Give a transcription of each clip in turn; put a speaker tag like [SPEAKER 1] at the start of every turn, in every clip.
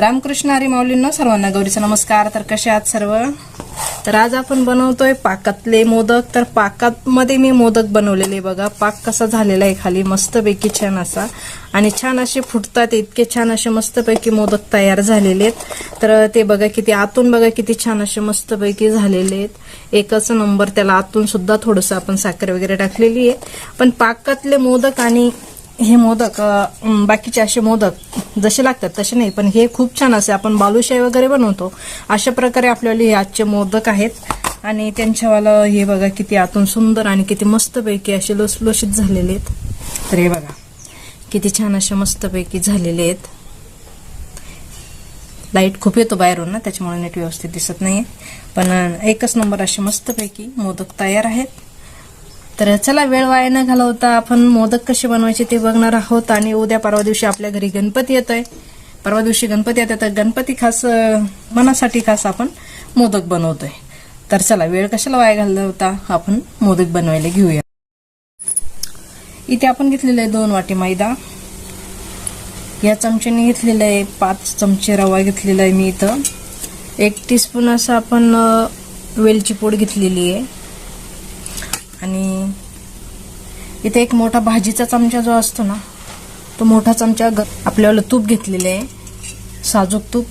[SPEAKER 1] रामकृष्ण हरी माऊलींनो सर्वांना गौरीचा नमस्कार. तर कसे आहात सर्व? तर आज आपण बनवतोय पाकातले मोदक. तर पाकामध्ये मी मोदक बनवलेले बघा. पाक कसा झालेला आहे खाली. मस्तपैकी छान असा. आणि छान असे फुटतात. इतके छान असे मस्तपैकी मोदक तयार झालेले आहेत. तर ते बघा किती आतून बघा किती छान असे मस्तपैकी झालेले आहेत. एकच नंबर त्याला आतून सुद्धा थोडंसं आपण साखर वगैरे टाकलेली आहे. पण पाकातले मोदक आणि हे मोदक बाकीचे असे मोदक जसे लागतात तसे नाही पण हे खूप छान असे आपण बालुशाही वगैरे बनवतो. अशा प्रकारे आपल्याला हे आजचे मोदक आहेत. आणि त्यांच्यावाला हे बघा किती आतून सुंदर आणि किती मस्तपैकी असे लुसलुशीत झालेले आहेत. तर हे बघा किती छान असे मस्तपैकी झालेले आहेत. लाइट खूप येतो बाहेरून ना त्याच्यामुळे नीट व्यवस्थित दिसत नाही पण एकच नंबर असे मस्तपैकी मोदक तयार आहेत. तर चला वेळ वाया न घालवता आपण मोदक कसे बनवायचे ते बघणार आहोत आणि उद्या परवा दिवशी आपल्या घरी गणपती येतोय. परवा दिवशी गणपती येतात तर गणपती खास मनासाठी खास आपण मोदक बनवतोय. तर चला वेळ कशाला वाया घालवता आपण मोदक बनवायला घेऊया. इथे आपण घेतलेलं आहे दोन वाटी मैदा. या चमच्याने घेतलेलं आहे पाच चमचे रवा घेतलेला आहे मी इथं. एक टीस्पून असं आपण वेलची पूड घेतलेली आहे. आणि इथे एक मोठा भाजीचा चमचा जो असतो ना तो मोठा चमचा ग- आपल्याला तूप घेतलेले आहे. साजूक तूप.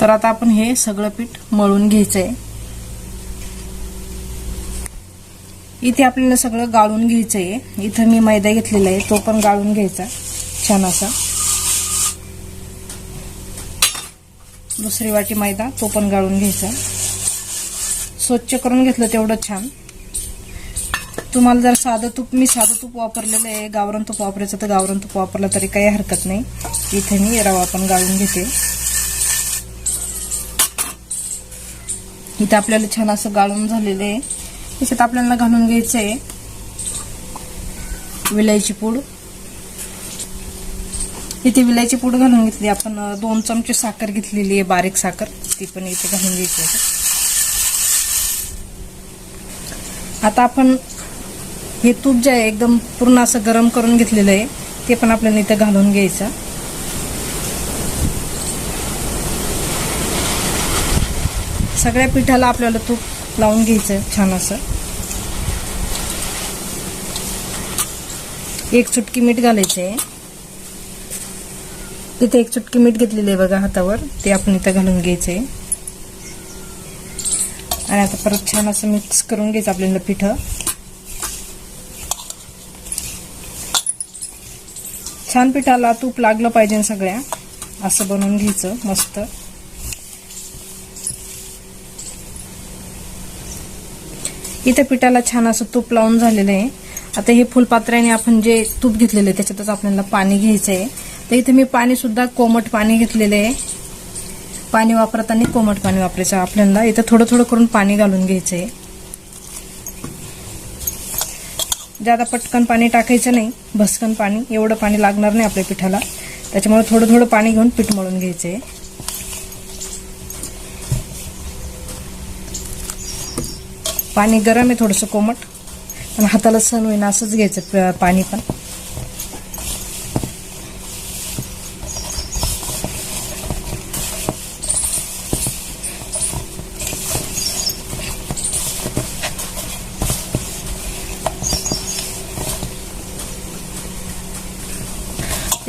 [SPEAKER 1] तर आता आपण हे सगळं पीठ मळून घ्यायचंय. इथे आपल्याला सगळं गाळून घ्यायचंय. इथं मी मैदा घेतलेला आहे तो पण गाळून घ्यायचा छान असा. दुसरी वाटी मैदा तो पण गाळून घ्यायचा. स्वच्छ करून घेतलं तेवढं छान. तुम्हाला जर साधं तूप मी साधं तूप वापरलेलं आहे गावरण तूप वापरायचं तर गावरण तूप वापरलं तरी काही हरकत नाही. इथे मी रवा पण गाळून घेते. इथे आपल्याला छान असं गाळून झालेलं आहे. त्याच्यात आपल्याला घालून घ्यायचं आहे. विलायची पूड. इथे विलायची पूड घालून घेतली. आपण दोन चमचे साखर घेतलेली आहे बारीक साखर. ती पण इथे घालून घ्यायची आहे. आता आपण हे तूप जे आहे एकदम पूर्ण असं गरम करून घेतलेलं आहे ते पण आपल्याला इथं घालून घ्यायचं. सगळ्या पिठाला आपल्याला तूप लावून घ्यायचं छान असं. एक चुटकी मीठ घालायचं आहे इथे एक चुटकी मीठ घेतलेली आहे बघा हातावर ते आपण इथं घालून घ्यायचं आहे आणि आता परत छान असं मिक्स करून घ्यायचं आपल्याला पिठं. छान पिठाला तूप लागलं पाहिजे सगळ्या. असं बनवून घ्यायचं मस्त. इथं पिठाला छान असं तूप लावून झालेलं आहे. आता हे फुलपात्र्याने आपण जे तूप घेतलेलं आहे त्याच्यातच आपल्याला पाणी घ्यायचं आहे तर इथे मी पाणीसुद्धा कोमट पाणी घेतलेलं आहे. पाणी वापरताना कोमट पाणी वापरायचं. आपल्याला इथं थोडं थोडं करून पाणी घालून घ्यायचं आहे ज्यादा पटकन पाणी टाकायचं नाही भसकन पाणी एवढं पाणी लागणार नाही आपल्या पिठाला. त्याच्यामुळे थोडं थोडं पाणी घेऊन पीठ मळून घ्यायचं आहे पाणी गरम आहे थोडंसं कोमट. पण हाताला सण होईना असंच घ्यायचं पाणी पण.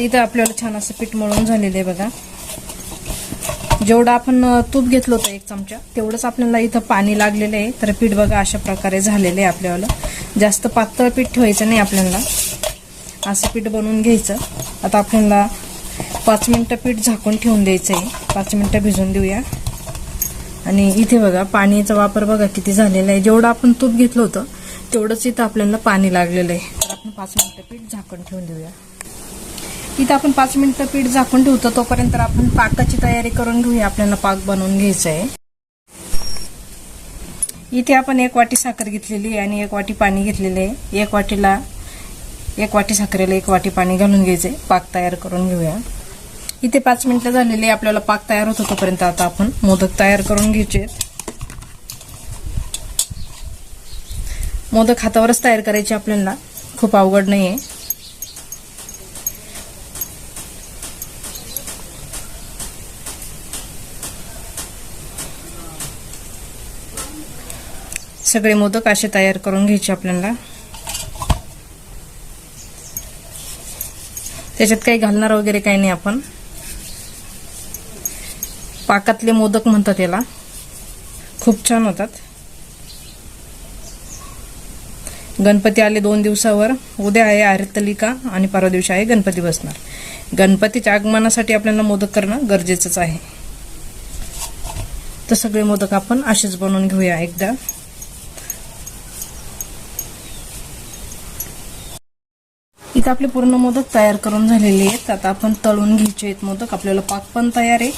[SPEAKER 1] इथं आपल्याला छान असं पीठ मळून झालेलं आहे बघा. जेवढं आपण तूप घेतलं होतं एक चमचा तेवढंच आपल्याला इथं पाणी लागलेलं आहे. तर पीठ बघा अशा प्रकारे झालेलं आहे आपल्याला. जास्त पातळ पीठ ठेवायचं नाही आपल्याला. असं पीठ बनवून घ्यायचं. आता आपल्याला पाच मिनटं पीठ झाकून ठेवून द्यायचं आहे पाच मिनटं भिजून देऊया. आणि इथे बघा पाण्याचा वापर बघा किती झालेला आहे. जेवढं आपण तूप घेतलं होतं तेवढंच इथं आपल्याला पाणी लागलेलं आहे. तर आपण पाच मिनटं पीठ झाकून ठेवून देऊया. इथं आपण पाच मिनिटं पीठ झाकून ठेवतो. तोपर्यंत आपण पाकाची तयारी करून घेऊया. आपल्याला पाक बनवून घ्यायचा आहे इथे आपण एक वाटी साखर घेतलेली आहे आणि एक वाटी पाणी घेतलेलं आहे. एक वाटीला एक वाटी साखरेला एक वाटी पाणी घालून घ्यायचे पाक तयार करून घेऊया. इथे पाच मिनिटं झालेली आहे. आपल्याला पाक तयार होतो तोपर्यंत आता आपण मोदक तयार करून घ्यायचे मोदक हातावरच तयार करायचे आपल्याला. खूप अवघड आहे सगळे मोदक असे तयार करून घ्यायचे आपल्याला. त्याच्यात काही घालणार वगैरे काही नाही आपण. पाकातले मोदक म्हणतात याला. खूप छान होतात. गणपती आले दोन दिवसावर. उद्या आहे आरतलिका आणि परवा दिवशी आहे गणपती बसणार. गणपतीच्या आगमनासाठी आपल्याला मोदक करणं गरजेचंच आहे. तर सगळे मोदक आपण असेच बनवून घेऊया एकदा. इथं आपले पूर्ण मोदक तयार करून झालेले आहेत. आता आपण तळून घ्यायचे आहेत मोदक. आपल्याला पाक पण तयार आहे.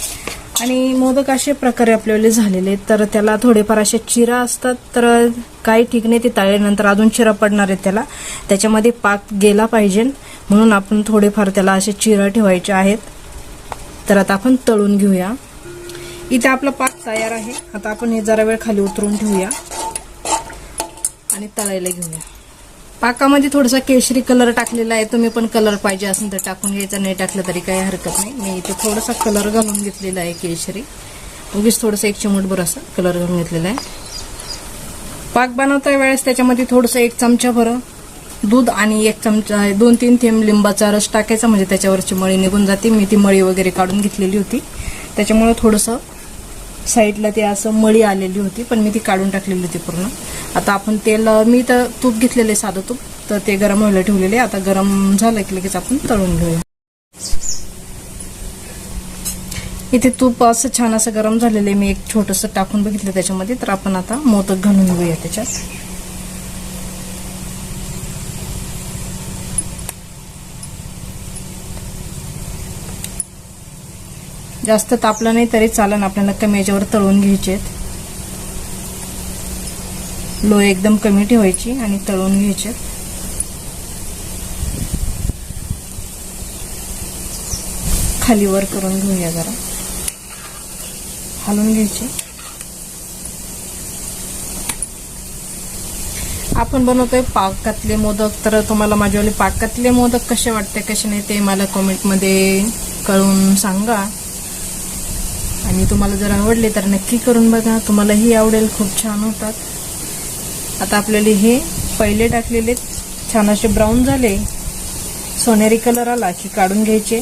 [SPEAKER 1] आणि मोदक अशा प्रकारे आपल्याला झालेले आहेत. तर त्याला थोडेफार असे चिरा असतात. तर काही ठीक नाही ते तळल्यानंतर अजून चिरा पडणार आहेत त्याला. त्याच्यामध्ये पाक गेला पाहिजे. म्हणून आपण थोडेफार त्याला असे चिरा ठेवायचे आहेत. तर आता आपण तळून घेऊया. इथे आपला पाक तयार आहे. आता आपण हे जरा वेळ खाली उतरून ठेवूया. आणि तळायला घेऊया. पाकामध्ये थोडासा केशरी कलर टाकलेला आहे. तुम्ही पण कलर पाहिजे असेल तर टाकून घ्यायचा. नाही टाकलं तरी काही हरकत नाही. मी इथे थोडासा कलर घालून घेतलेला आहे केशरी. उगीच थोडंसं एक चिमटभर असा कलर घालून घेतलेला आहे. पाक बनवता वेळेस त्याच्यामध्ये थोडंसं एक चमचा भर दूध आणि एक चमचा दोन तीन थेंब लिंबाचा रस टाकायचा. म्हणजे त्याच्यावरची मळी निघून जाते. मी ती मळी वगैरे काढून घेतलेली होती. त्याच्यामुळं थोडंसं साईडला ते असं मळी आलेली होती पण मी ती काढून टाकलेली होती पूर्ण. आता आपण तेल मी तर तूप घेतलेलं आहे साधं तूप तर ते गरम व्हायला ठेवलेले आता गरम झालं की लगेच आपण तळून घेऊया. इथे तूप असं छान असं गरम झालेलं आहे. मी एक छोटंसं टाकून बघितलं त्याच्यामध्ये तर आपण आता मोदक घालून घेऊया त्याच्यात. जास्त तापलं नाही तरी चालन आपल्याला कमी याच्यावर तळून घ्यायचे लो एकदम कमी ठेवायची आणि तळून घ्यायचे खाली वर करून घेऊया जरा. हलवून घ्यायचे. आपण बनवतोय पाकातले मोदक. तर तुम्हाला माझ्यावाले पाकातले मोदक कसे वाटते कसे नाही ते मला कॉमेंटमध्ये कळून सांगा. आणि तुम्हाला जर आवडले तर नक्की करून बघा. तुम्हालाही आवडेल खूप छान होतात. आता आपल्याला हे पहिले टाकलेले छान असे ब्राऊन झाले. सोनेरी कलर आला की काढून घ्यायचे.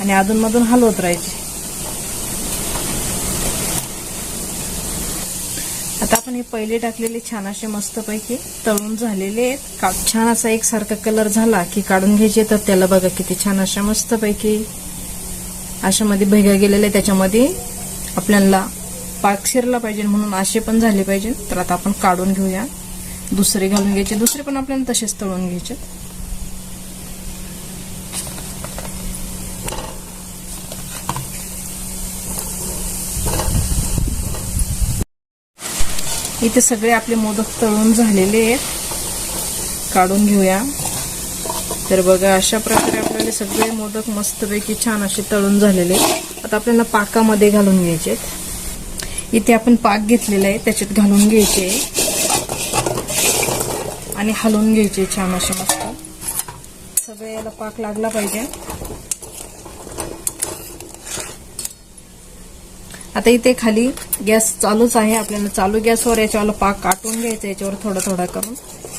[SPEAKER 1] आणि अधूनमधून हलवत राहायचे. आता आपण हे पहिले टाकलेले छान असे मस्तपैकी तळून झालेले आहेत. का छान असा एकसारखा कलर झाला की काढून घ्यायचे. तर त्याला बघा किती छान अशा मस्तपैकी अशामध्ये भेगा गेलेले त्याच्यामध्ये आपल्याला पाक शिरला पाहिजे म्हणून असे पण झाले पाहिजे. तर आता आपण काढून घेऊया. दुसरे घालून घ्यायचे. दुसरे पण आपल्याला तसेच तळून घ्यायचे. इथे सगळे आपले मोदक तळून झालेले आहेत. काढून घेऊया. तर बघा अशा प्रकारे सगळे मोदक मस्तपैकी छान असे तळून झालेले आता आपल्याला पाकामध्ये घालून घ्यायचे इथे आपण पाक घेतलेला आहे त्याच्यात घालून घ्यायचे आणि हलवून घ्यायचे छान असे मस्त. सगळे याला पाक लागला पाहिजे. आता इथे खाली गॅस चालूच आहे. आपल्याला चालू गॅसवर याच्यावर पाक काटून घ्यायचा याच्यावर थोडा थोडा करून.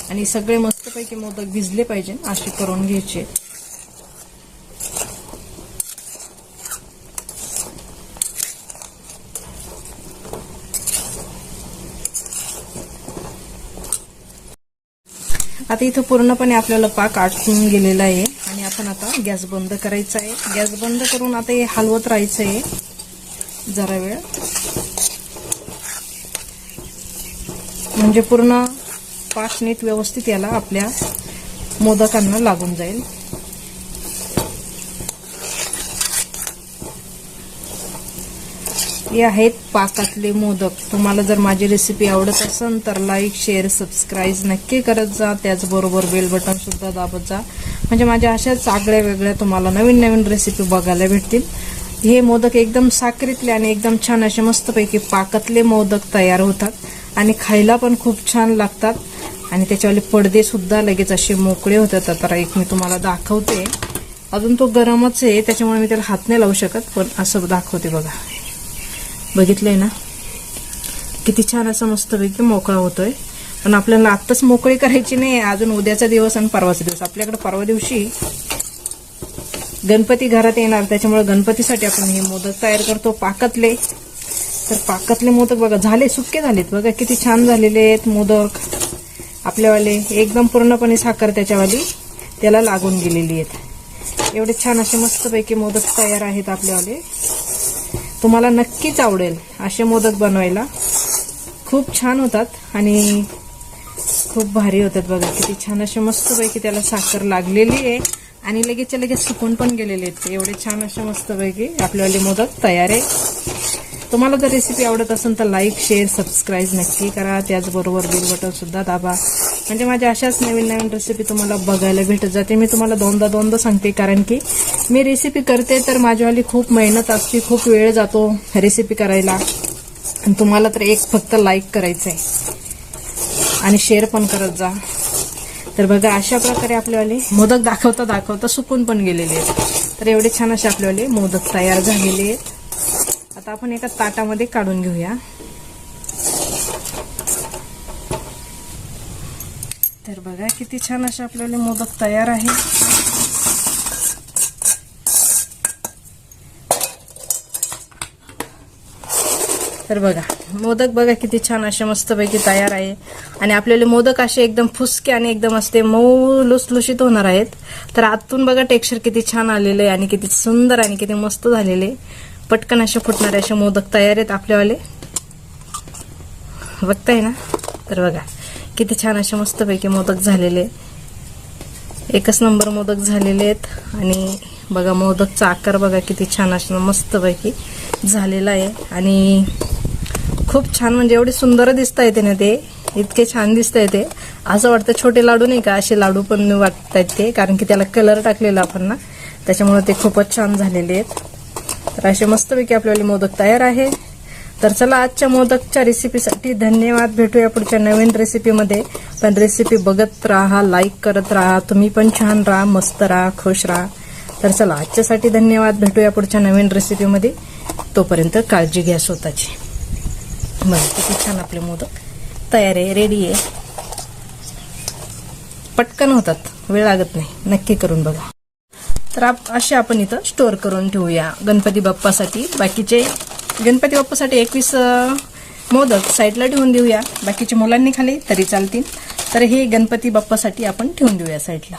[SPEAKER 1] आणि सगळे मस्तपैकी मोदक भिजले पाहिजे असे करून घ्यायचे आता इथं पूर्णपणे आपल्याला पाक आटून गेलेला आहे. आणि आपण आता गॅस बंद करायचा आहे. गॅस बंद करून आता हे हलवत राहायचं आहे. जरा वेळ. म्हणजे पूर्ण पाक नीट व्यवस्थित याला आपल्या मोदकांना लागून जाईल. हे आहेत पाकातले मोदक. तुम्हाला जर माझी रेसिपी आवडत असेल तर लाईक शेअर सबस्क्राईब नक्की करत जा. त्याचबरोबर बेल बटन सुद्धा दाबत जा. म्हणजे माझ्या अशाच आगळ्या वेगळ्या तुम्हाला नवीन नवीन रेसिपी बघायला भेटतील. हे मोदक एकदम साखरेतले आणि एकदम छान असे मस्तपैकी पाकातले मोदक तयार होतात. आणि खायला पण खूप छान लागतात. आणि त्याच्यावाले पडदेसुद्धा लगेच असे मोकळे होतात. आता एक मी तुम्हाला दाखवते. अजून तो गरमच आहे त्याच्यामुळे मी त्याला हात नाही लावू शकत पण असं दाखवते बघा. बघितलंय ना? किती छान असं मस्तपैकी मोकळा होतोय. पण आपल्याला आत्ताच मोकळी करायची नाही अजून उद्याचा दिवस आणि परवाचा दिवस. आपल्याकडे परवा दिवशी गणपती घरात येणार त्याच्यामुळे गणपतीसाठी आपण हे मोदक तयार करतो. पाकातले. तर पाकातले मोदक बघा झाले सुके झालेत. बघा किती छान झालेले आहेत मोदक. आपल्यावाले एकदम पूर्णपणे साखर त्याच्यावाली त्याला लागून गेलेली आहेत. एवढे छान असे मस्तपैकी मोदक तयार आहेत आपल्यावाले. तुम्हाला नक्कीच आवडेल असे मोदक बनवायला. खूप छान होतात आणि खूप भारी होतात बघा किती छान असे मस्तपैकी त्याला साखर लागलेली आहे. आणि लगेचच्या लगेच सुकून पण गेलेले आहेत. एवढे छान असे मस्तपैकी आपल्यावाले मोदक तयार आहे तुम्हाला जर रेसिपी आवडत असेल तर लाईक शेअर सबस्क्राईब नक्की करा. त्याचबरोबर बेल बटनसुद्धा दाबा. म्हणजे माझ्या अशाच नवीन नवीन रेसिपी तुम्हाला बघायला भेटत जाते. मी तुम्हाला दोनदा दोनदा सांगते कारण की मी रेसिपी करते तर माझ्यावाली खूप मेहनत असते खूप वेळ जातो रेसिपी करायला. आणि तुम्हाला तर एक फक्त लाईक करायचं आहे आणि शेअर पण करत जा. तर बघा अशा प्रकारे आपल्यावाले मोदक दाखवता दाखवता सुकून पण गेलेले आहेत. तर एवढे छान असे आपल्यावाले मोदक तयार झालेले आहेत. आता आपण एका ताटामध्ये काढून घेऊया. तर बघा किती छान असे आपल्याला मोदक तयार आहे. तर बघा मोदक बघा किती छान असे मस्तपैकी तयार आहे. आणि आपल्याला मोदक असे एकदम फुसके आणि एकदम असते मऊ लुसलुशीत होणार आहेत. तर आतून बघा टेक्स्चर किती छान आलेलं आहे आणि किती सुंदर आणि किती मस्त झालेले पटकन असे फुटणारे असे मोदक तयार आहेत आपल्यावाले. बघताय ना? तर बघा किती छान असे मस्तपैकी मोदक झालेले एकच नंबर मोदक झालेले आहेत आणि बघा मोदकचा आकार बघा किती छान असं मस्तपैकी झालेला आहे. आणि खूप छान म्हणजे एवढे सुंदर दिसत आहेत ना ते. इतके छान दिसत आहे ते. असं वाटतं छोटे लाडू नाही का? असे लाडू पण वाटत आहेत ते कारण की त्याला कलर टाकलेला आपण ना. त्याच्यामुळे ते खूपच छान झालेले आहेत. तर असे मस्तपैकी आपल्याला मोदक तयार आहे. तर चला आजच्या मोदकच्या रेसिपीसाठी धन्यवाद. भेटूया पुढच्या नवीन रेसिपीमध्ये पण रेसिपी बघत राहा लाईक करत राहा. तुम्ही पण छान राहा मस्त राहा खुश राहा. तर चला आजच्यासाठी धन्यवाद. भेटूया पुढच्या नवीन रेसिपीमध्ये तोपर्यंत काळजी घ्या स्वतःची. बरं किती छान आपले मोदक तयार आहे रेडी आहे. पटकन होतात. वेळ लागत नाही. नक्की करून बघा. तर आप असे आपण इथं स्टोअर करून ठेवूया. गणपती बाप्पासाठी. बाकीचे गणपती बाप्पासाठी एकवीस मोदक साईडला ठेवून देऊया. बाकीचे मुलांनी खाले तरी चालतील. तर हे गणपती बाप्पासाठी आपण ठेवून देऊया साईडला